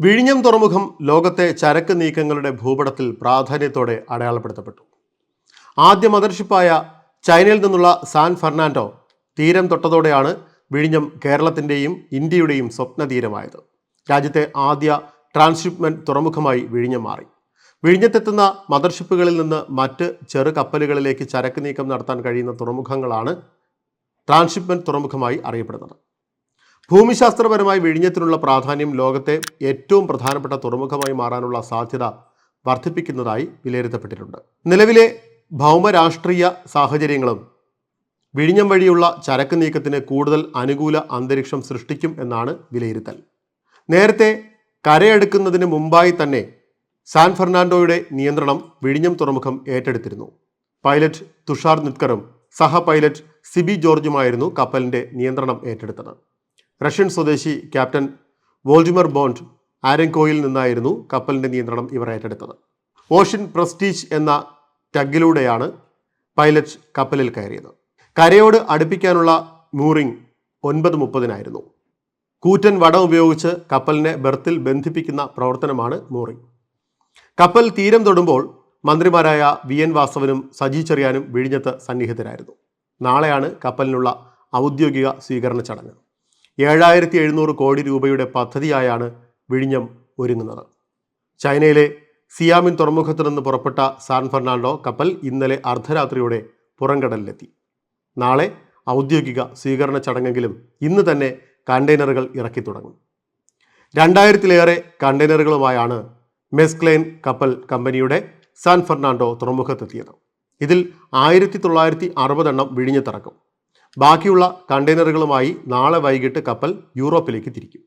വിഴിഞ്ഞം തുറമുഖം ലോകത്തെ ചരക്ക് നീക്കങ്ങളുടെ ഭൂപടത്തിൽ പ്രാധാന്യത്തോടെ അടയാളപ്പെടുത്തപ്പെട്ടു. ആദ്യ മദർഷിപ്പായ ചൈനയിൽ നിന്നുള്ള സാൻ ഫെർണാൻഡോ തീരം തൊട്ടതോടെയാണ് വിഴിഞ്ഞം കേരളത്തിന്റെയും ഇന്ത്യയുടെയും സ്വപ്ന തീരമായത് രാജ്യത്തെ ആദ്യ ട്രാൻസ്ഷിപ്മെന്റ് തുറമുഖമായി വിഴിഞ്ഞം മാറി. വിഴിഞ്ഞത്തെത്തുന്ന മദർഷിപ്പുകളിൽ നിന്ന് മറ്റ് ചെറു കപ്പലുകളിലേക്ക് ചരക്ക് നീക്കം നടത്താൻ കഴിയുന്ന തുറമുഖങ്ങളാണ് ട്രാൻസ്ഷിപ്മെന്റ് തുറമുഖമായി അറിയപ്പെടുന്നത്. ഭൂമിശാസ്ത്രപരമായി വിഴിഞ്ഞത്തിനുള്ള പ്രാധാന്യം ലോകത്തെ ഏറ്റവും പ്രധാനപ്പെട്ട തുറമുഖമായി മാറാനുള്ള സാധ്യത വർദ്ധിപ്പിക്കുന്നതായി വിലയിരുത്തപ്പെട്ടിട്ടുണ്ട്. നിലവിലെ ഭൗമരാഷ്ട്രീയ സാഹചര്യങ്ങളും വിഴിഞ്ഞം വഴിയുള്ള ചരക്ക് നീക്കത്തിന് കൂടുതൽ അനുകൂല അന്തരീക്ഷം സൃഷ്ടിക്കും എന്നാണ് വിലയിരുത്തൽ. നേരത്തെ കരയെടുക്കുന്നതിന് മുമ്പായി തന്നെ സാൻ ഫെർണാണ്ടോയുടെ നിയന്ത്രണം വിഴിഞ്ഞം തുറമുഖം ഏറ്റെടുത്തിരുന്നു. പൈലറ്റ് തുഷാർ നിത്കറും സഹ പൈലറ്റ് സിബി ജോർജുമായിരുന്നു കപ്പലിന്റെ നിയന്ത്രണം ഏറ്റെടുത്തത്. റഷ്യൻ സ്വദേശി ക്യാപ്റ്റൻ വോൾജിമർ ബോണ്ട് ആരൻകോയിൽ നിന്നായിരുന്നു കപ്പലിന്റെ നിയന്ത്രണം ഇവർ ഏറ്റെടുത്തത്. ഓഷ്യൻ പ്രസ്റ്റീജ് എന്ന ടഗിലൂടെയാണ് പൈലറ്റ് കപ്പലിൽ കയറിയത്. കരയോട് അടുപ്പിക്കാനുള്ള മൂറിംഗ് ഒൻപത് മുപ്പതിനായിരുന്നു. കൂറ്റൻ വടം ഉപയോഗിച്ച് കപ്പലിനെ ബെർത്തിൽ ബന്ധിപ്പിക്കുന്ന പ്രവർത്തനമാണ് മൂറിംഗ്. കപ്പൽ തീരം തൊടുമ്പോൾ മന്ത്രിമാരായ വി എൻ വാസവനും സജി ചെറിയാനും വിഴിഞ്ഞത്ത് സന്നിഹിതരായിരുന്നു. നാളെയാണ് കപ്പലിനുള്ള ഔദ്യോഗിക സ്വീകരണ ചടങ്ങ്. ഏഴായിരത്തി എഴുന്നൂറ് കോടി രൂപയുടെ പദ്ധതിയായാണ് വിഴിഞ്ഞം ഒരുങ്ങുന്നത്. ചൈനയിലെ സിയാമിൻ തുറമുഖത്തു നിന്ന് പുറപ്പെട്ട സാൻ ഫെർണാണ്ടോ കപ്പൽ ഇന്നലെ അർദ്ധരാത്രിയോടെ പുറംകടലിലെത്തി. നാളെ ഔദ്യോഗിക സ്വീകരണ ചടങ്ങെങ്കിലും ഇന്ന് തന്നെ കണ്ടെയ്നറുകൾ ഇറക്കി തുടങ്ങും. രണ്ടായിരത്തിലേറെ കണ്ടെയ്നറുകളുമായാണ് മെസ്ക്ലെയിൻ കപ്പൽ കമ്പനിയുടെ സാൻ ഫെർണാണ്ടോ തുറമുഖത്തെത്തിയത്. ഇതിൽ ആയിരത്തി തൊള്ളായിരത്തി അറുപതെണ്ണം വിഴിഞ്ഞത്തിറക്കും ബാക്കിയുള്ള കണ്ടെയ്നറുകളുമായി നാളെ വൈകിട്ട് കപ്പൽ യൂറോപ്പിലേക്ക് തിരിക്കും.